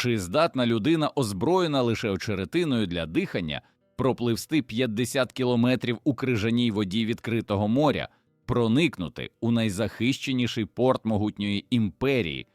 Чи здатна людина, озброєна лише очеретиною для дихання, пропливсти 50 кілометрів у крижаній воді відкритого моря, проникнути у найзахищеніший порт могутньої імперії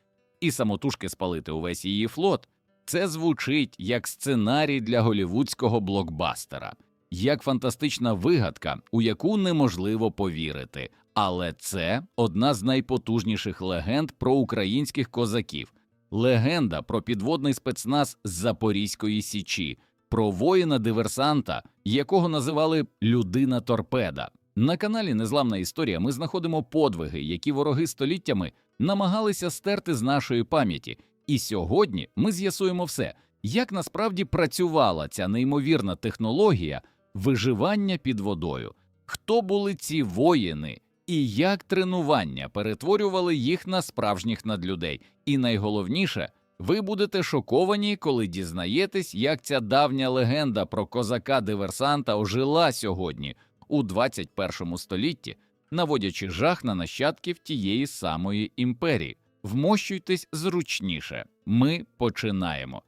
і самотужки спалити увесь її флот? Це звучить як сценарій для голівудського блокбастера, як фантастична вигадка, у яку неможливо повірити. Але це одна з найпотужніших легенд про українських козаків, легенда про підводний спецназ з Запорізької січі, про воїна-диверсанта, якого називали людина торпеда. На каналі Незламна історія ми знаходимо подвиги, які вороги століттями намагалися стерти з нашої пам'яті. І сьогодні ми з'ясуємо все, як насправді працювала ця неймовірна технологія виживання під водою, хто були ці воїни, і як тренування перетворювали їх на справжніх надлюдей. І найголовніше, ви будете шоковані, коли дізнаєтесь, як ця давня легенда про козака-диверсанта ожила сьогодні у 21 столітті, наводячи жах на нащадків тієї самої імперії. Вмощуйтесь зручніше. Ми починаємо.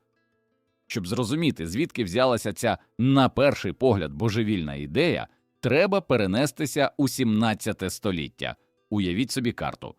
Щоб зрозуміти, звідки взялася ця, на перший погляд, божевільна ідея, треба перенестися у 17 століття. Уявіть собі карту.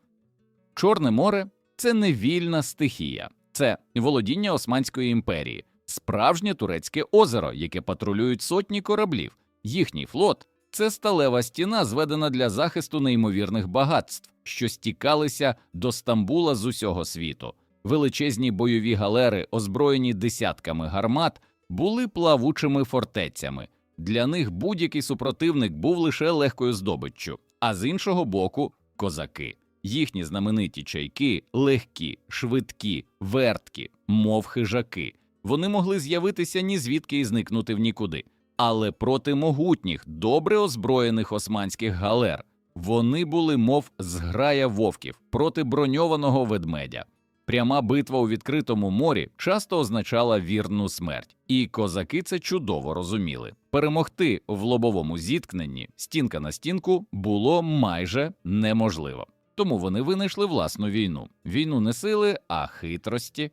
Чорне море це не вільна стихія, це володіння Османської імперії, справжнє турецьке озеро, яке патрулюють сотні кораблів. Їхній флот це сталева стіна, зведена для захисту неймовірних багатств, що стікалися до Стамбула з усього світу. Величезні бойові галери, озброєні десятками гармат, були плавучими фортецями. Для них будь-який супротивник був лише легкою здобиччю, а з іншого боку козаки. Їхні знамениті чайки легкі, швидкі, верткі, мов хижаки. Вони могли з'явитися ні звідки і зникнути в нікуди. Але проти могутніх, добре озброєних османських галер вони були, мов зграя вовків проти броньованого ведмедя. Пряма битва у відкритому морі часто означала вірну смерть, і козаки це чудово розуміли. Перемогти в лобовому зіткненні стінка на стінку було майже неможливо. Тому вони винайшли власну війну. Війну не сили, а хитрості,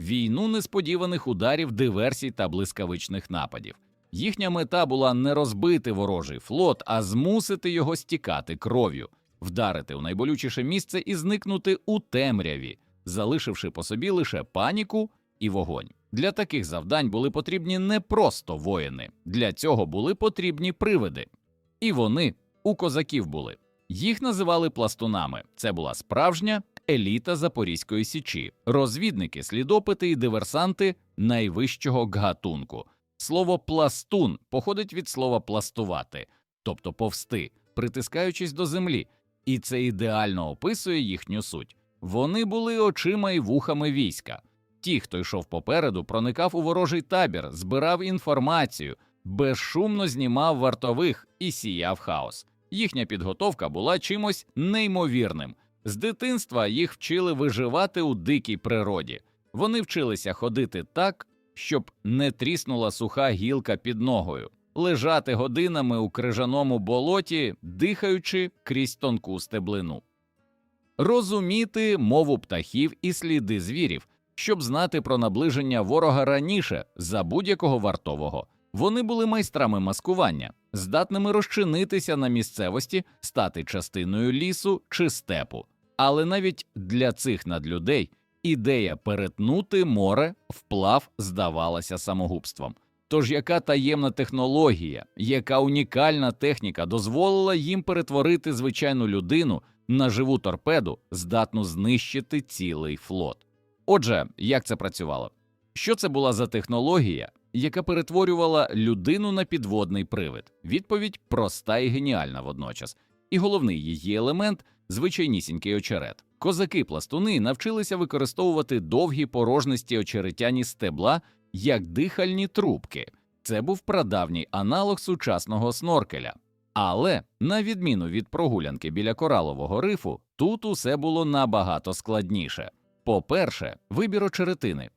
війну несподіваних ударів, диверсій та блискавичних нападів. Їхня мета була не розбити ворожий флот, а змусити його стікати кров'ю, вдарити у найболючіше місце і зникнути у темряві, залишивши по собі лише паніку і вогонь. Для таких завдань були потрібні не просто воїни, для цього були потрібні привиди. І вони у козаків були. Їх називали пластунами. Це була справжня еліта Запорізької січі, розвідники, слідопити і диверсанти найвищого гатунку. Слово пластун походить від слова пластувати, тобто повсти, притискаючись до землі, і це ідеально описує їхню суть. Вони були очима і вухами війська. Ті, хто йшов попереду, проникав у ворожий табір, збирав інформацію, безшумно знімав вартових і сіяв хаос. Їхня підготовка була чимось неймовірним. З дитинства їх вчили виживати у дикій природі. Вони вчилися ходити так, щоб не тріснула суха гілка під ногою, лежати годинами у крижаному болоті, дихаючи крізь тонку стеблину, розуміти мову птахів і сліди звірів, щоб знати про наближення ворога раніше за будь-якого вартового. Вони були майстрами маскування, здатними розчинитися на місцевості, стати частиною лісу чи степу. Але навіть для цих надлюдей ідея перетнути море вплав здавалася самогубством. Тож яка таємна технологія, яка унікальна техніка дозволила їм перетворити звичайну людину на живу торпеду, здатну знищити цілий флот? Отже, як це працювало? Що це була за технологія, яка перетворювала людину на підводний привид? Відповідь проста і геніальна водночас. І головний її елемент звичайнісінький очерет. Козаки-пластуни навчилися використовувати довгі порожнисті очеретяні стебла як дихальні трубки. Це був прадавній аналог сучасного сноркеля. Але, на відміну від прогулянки біля коралового рифу, тут усе було набагато складніше. По-перше, вибір очеретини.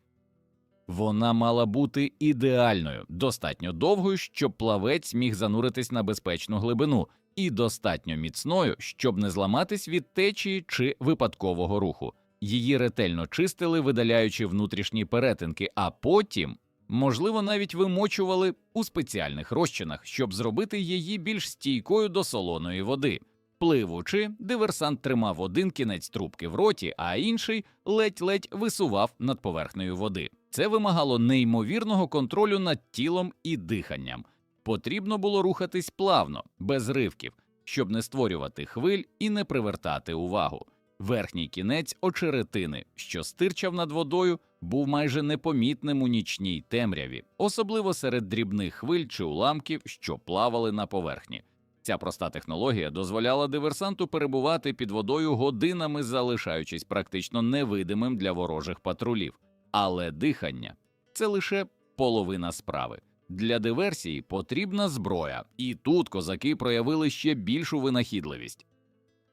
Вона мала бути ідеальною, достатньо довгою, щоб плавець міг зануритись на безпечну глибину, і достатньо міцною, щоб не зламатись від течії чи випадкового руху. Її ретельно чистили, видаляючи внутрішні перетинки, а потім, можливо, навіть вимочували у спеціальних розчинах, щоб зробити її більш стійкою до солоної води. Пливучи, диверсант тримав один кінець трубки в роті, а інший ледь-ледь висував над поверхнею води. Це вимагало неймовірного контролю над тілом і диханням. Потрібно було рухатись плавно, без ривків, щоб не створювати хвиль і не привертати увагу. Верхній кінець очеретини, що стирчав над водою, був майже непомітним у нічній темряві, особливо серед дрібних хвиль чи уламків, що плавали на поверхні. Ця проста технологія дозволяла диверсанту перебувати під водою годинами, залишаючись практично невидимим для ворожих патрулів. Але дихання це лише половина справи. Для диверсії потрібна зброя, і тут козаки проявили ще більшу винахідливість.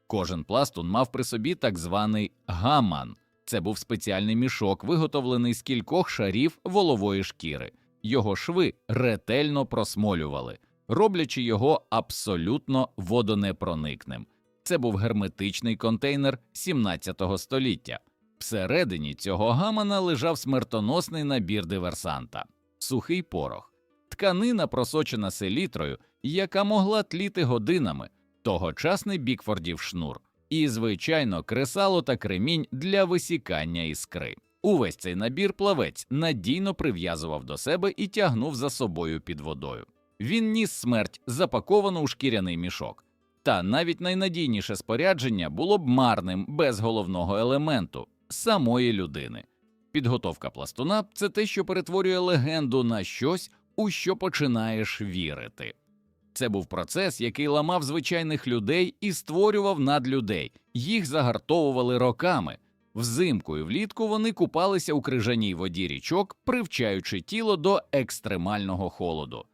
Кожен пластун мав при собі так званий гаман. Це був спеціальний мішок, виготовлений з кількох шарів волової шкіри. Його шви ретельно просмолювали, роблячи його абсолютно водонепроникним. Це був герметичний контейнер 17 століття. Всередині цього гамана лежав смертоносний набір диверсанта, сухий порох, тканина, просочена селітрою, яка могла тліти годинами, тогочасний Бікфордів шнур, і, звичайно, кресало та кремінь для висікання іскри. Увесь цей набір плавець надійно прив'язував до себе і тягнув за собою під водою. Він ніс смерть, запаковану у шкіряний мішок. Та навіть найнадійніше спорядження було б марним без головного елементу самої людини. Підготовка пластуна це те, що перетворює легенду на щось, у що починаєш вірити. Це був процес, який ламав звичайних людей і створював надлюдей. Їх загартовували роками. Взимку і влітку вони купалися у крижаній воді річок, привчаючи тіло до екстремального холоду.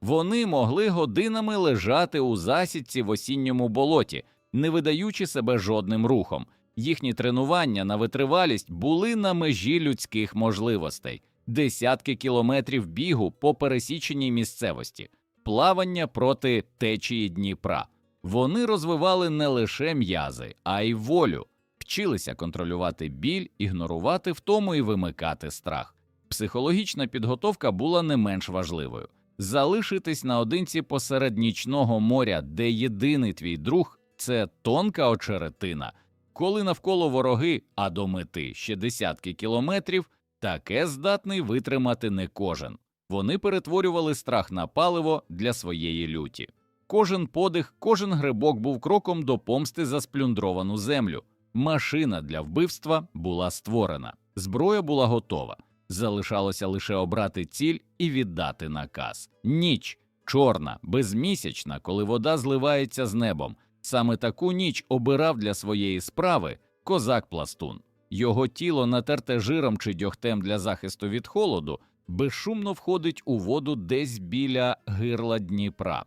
Вони могли годинами лежати у засідці в осінньому болоті, не видаючи себе жодним рухом. Їхні тренування на витривалість були на межі людських можливостей, десятки кілометрів бігу по пересіченій місцевості, плавання проти течії Дніпра. Вони розвивали не лише м'язи, а й волю, вчилися контролювати біль, ігнорувати втому і вимикати страх. Психологічна підготовка була не менш важливою. Залишитись наодинці посеред нічного моря, де єдиний твій друг це тонка очеретина. Коли навколо вороги, а до мети ще десятки кілометрів, таке здатний витримати не кожен. Вони перетворювали страх на паливо для своєї люті. Кожен подих, кожен грибок був кроком до помсти за сплюндровану землю. Машина для вбивства була створена, зброя була готова. Залишалося лише обрати ціль і віддати наказ. Ніч чорна, безмісячна, коли вода зливається з небом. Саме таку ніч обирав для своєї справи козак пластун. Його тіло, натерте жиром чи дьогтем для захисту від холоду, безшумно входить у воду десь біля гирла Дніпра.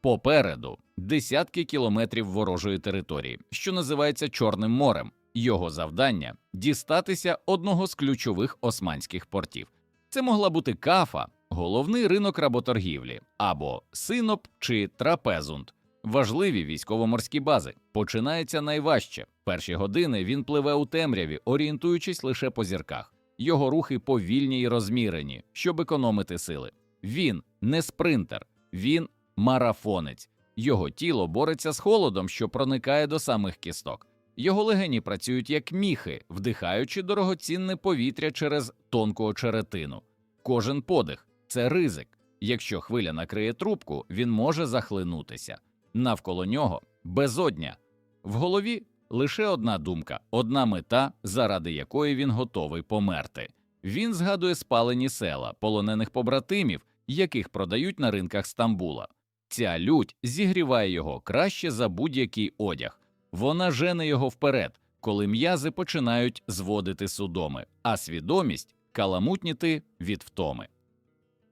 Попереду десятки кілометрів ворожої території, що називається Чорним морем. Його завдання дістатися одного з ключових османських портів. Це могла бути кафа, головний ринок работоргівлі, або синоп чи трапезунд. Важливі військово-морські бази. Починається найважче. Перші години він пливе у темряві, орієнтуючись лише по зірках. Його рухи повільні й розмірені, щоб економити сили. Він не спринтер, він марафонець. Його тіло бореться з холодом, що проникає до самих кісток. Його легені працюють як міхи, вдихаючи дорогоцінне повітря через тонку очеретину. Кожен подих це ризик. Якщо хвиля накриє трубку, він може захлинутися. Навколо нього безодня. В голові лише одна думка, одна мета, заради якої він готовий померти. Він згадує спалені села, полонених побратимів, яких продають на ринках Стамбула. Ця лють зігріває його краще за будь-який одяг. Вона жене його вперед, коли м'язи починають зводити судоми, а свідомість каламутніти від втоми.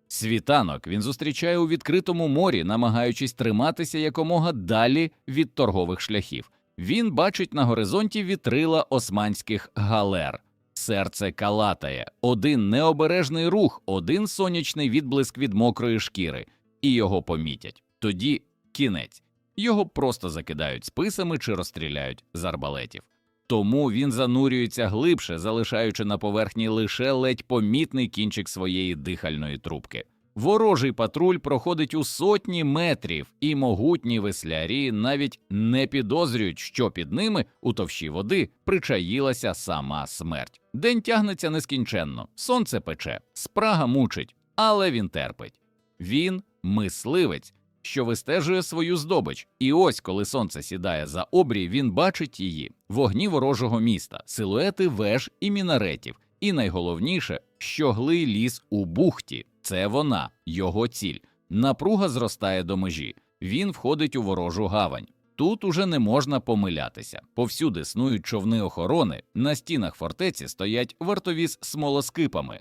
Світанок він зустрічає у відкритому морі, намагаючись триматися якомога далі від торгових шляхів. Він бачить на горизонті вітрила османських галер. Серце калатає, один необережний рух, один сонячний відблиск від мокрої шкіри, і його помітять. Тоді кінець. Його просто закидають списами чи розстріляють з арбалетів. Тому він занурюється глибше, залишаючи на поверхні лише ледь помітний кінчик своєї дихальної трубки. Ворожий патруль проходить у сотні метрів, і могутні веслярі навіть не підозрюють, що під ними у товщі води причаїлася сама смерть. День тягнеться нескінченно, сонце пече, спрага мучить, але він терпить. Він мисливець, що вистежує свою здобич. І ось, коли сонце сідає за обрій, він бачить її вогні ворожого міста, силуети веж і мінаретів. І найголовніше, щоглий ліс у бухті. Це вона, його ціль. Напруга зростає до межі. Він входить у ворожу гавань. Тут уже не можна помилятися. Повсюди снують човни охорони, на стінах фортеці стоять вартові з смолоскипами.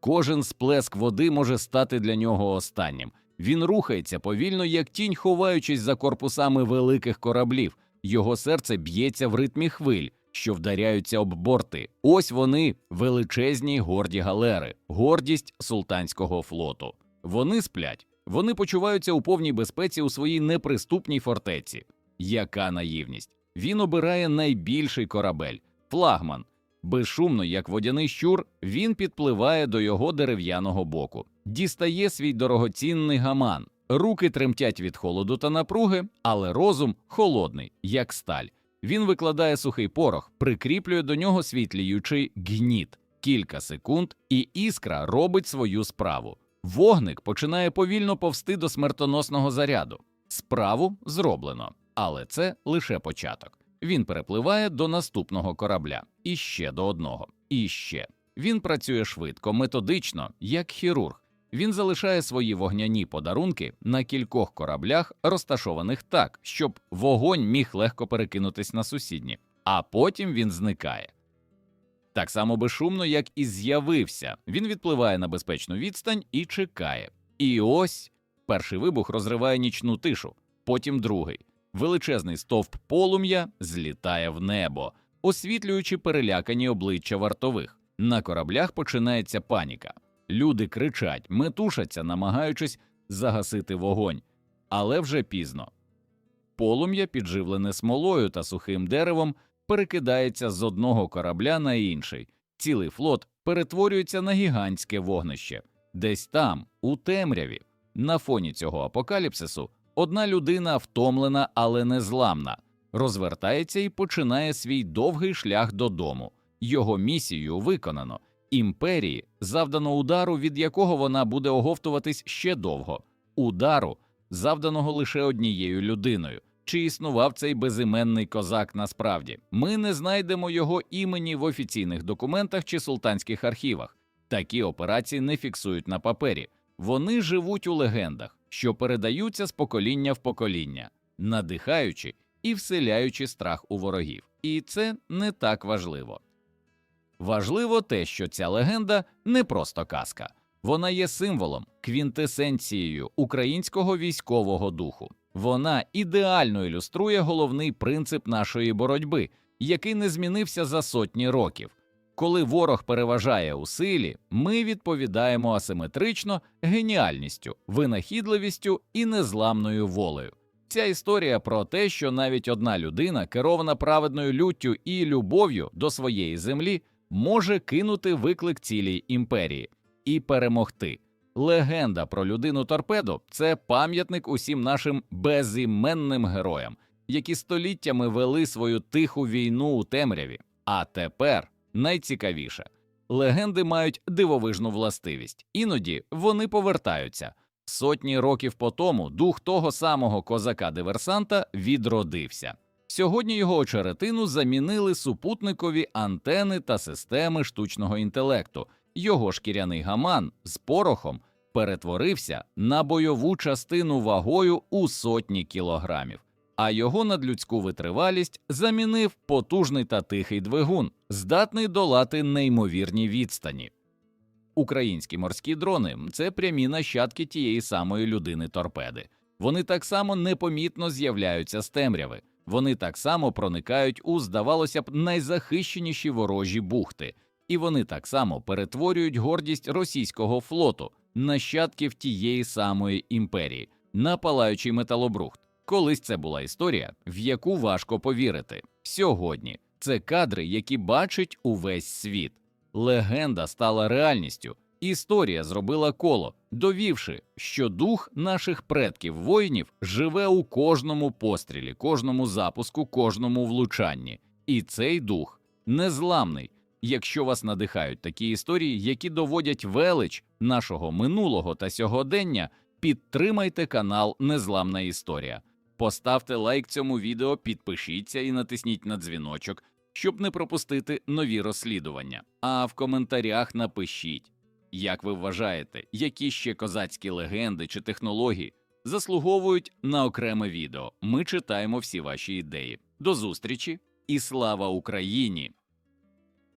Кожен сплеск води може стати для нього останнім. Він рухається повільно, як тінь, ховаючись за корпусами великих кораблів. Його серце б'ється в ритмі хвиль, що вдаряються об борти. Ось вони величезні горді галери, гордість султанського флоту. Вони сплять, вони почуваються у повній безпеці у своїй неприступній фортеці. Яка наївність! Він обирає найбільший корабель флагман. Безшумно, як водяний щур, він підпливає до його дерев'яного боку, дістає свій дорогоцінний гаман. Руки тремтять від холоду та напруги, але розум холодний, як сталь. Він викладає сухий порох, прикріплює до нього свій тліючий гніт. Кілька секунд, і іскра робить свою справу. Вогник починає повільно повсти до смертоносного заряду. Справу зроблено, але це лише початок. Він перепливає до наступного корабля, і ще до одного, і ще. Він працює швидко, методично, як хірург. Він залишає свої вогняні подарунки на кількох кораблях, розташованих так, щоб вогонь міг легко перекинутись на сусідні, а потім він зникає. Так само безшумно, як і з'явився, він відпливає на безпечну відстань і чекає. І ось перший вибух розриває нічну тишу, потім другий. Величезний стовп полум'я злітає в небо, освітлюючи перелякані обличчя вартових. На кораблях починається паніка. Люди кричать, метушаться, намагаючись загасити вогонь, але вже пізно. Полум'я, підживлене смолою та сухим деревом, перекидається з одного корабля на інший. Цілий флот перетворюється на гігантське вогнище. Десь там, у темряві, на фоні цього апокаліпсису, одна людина втомлена, але не зламна, розвертається і починає свій довгий шлях додому. Його місію виконано. Імперії завдано удару, від якого вона буде оговтуватись ще довго, удару, завданого лише однією людиною. Чи існував цей безіменний козак насправді? Ми не знайдемо його імені в офіційних документах чи султанських архівах. Такі операції не фіксують на папері. Вони живуть у легендах, що передаються з покоління в покоління, надихаючи і вселяючи страх у ворогів. І це не так важливо. Важливо те, що ця легенда не просто казка, вона є символом, квінтесенцією українського військового духу. Вона ідеально ілюструє головний принцип нашої боротьби, який не змінився за сотні років. Коли ворог переважає у силі, ми відповідаємо асиметрично геніальністю, винахідливістю і незламною волею. Ця історія про те, що навіть одна людина, керована праведною люттю і любов'ю до своєї землі, може кинути виклик цілій імперії і перемогти. Легенда про людину торпедо це пам'ятник усім нашим безіменним героям, які століттями вели свою тиху війну у темряві. А тепер найцікавіше легенди мають дивовижну властивість, іноді вони повертаються. Сотні років по тому дух того самого козака-диверсанта відродився. Сьогодні його очеретину замінили супутникові антени та системи штучного інтелекту. Його шкіряний гаман з порохом перетворився на бойову частину вагою у сотні кілограмів, а його надлюдську витривалість замінив потужний та тихий двигун, здатний долати неймовірні відстані. Українські морські дрони це прямі нащадки тієї самої людини торпеди. Вони так само непомітно з'являються з темряви. Вони так само проникають у, здавалося б, найзахищеніші ворожі бухти, і вони так само перетворюють гордість російського флоту, нащадків тієї самої імперії, на палаючий металобрухт. Колись це була історія, в яку важко повірити. Сьогодні Це кадри, які бачить увесь світ. Легенда стала реальністю. Історія зробила коло, довівши, що дух наших предків воїнів живе у кожному пострілі, кожному запуску, кожному влучанні. І цей дух незламний. Якщо вас надихають такі історії, які доводять велич нашого минулого та сьогодення, підтримайте канал Незламна Історія. Поставте лайк цьому відео, підпишіться і натисніть на дзвіночок, щоб не пропустити нові розслідування. А в коментарях напишіть, як ви вважаєте, які ще козацькі легенди чи технології заслуговують на окреме відео. Ми читаємо всі ваші ідеї. До зустрічі і слава Україні!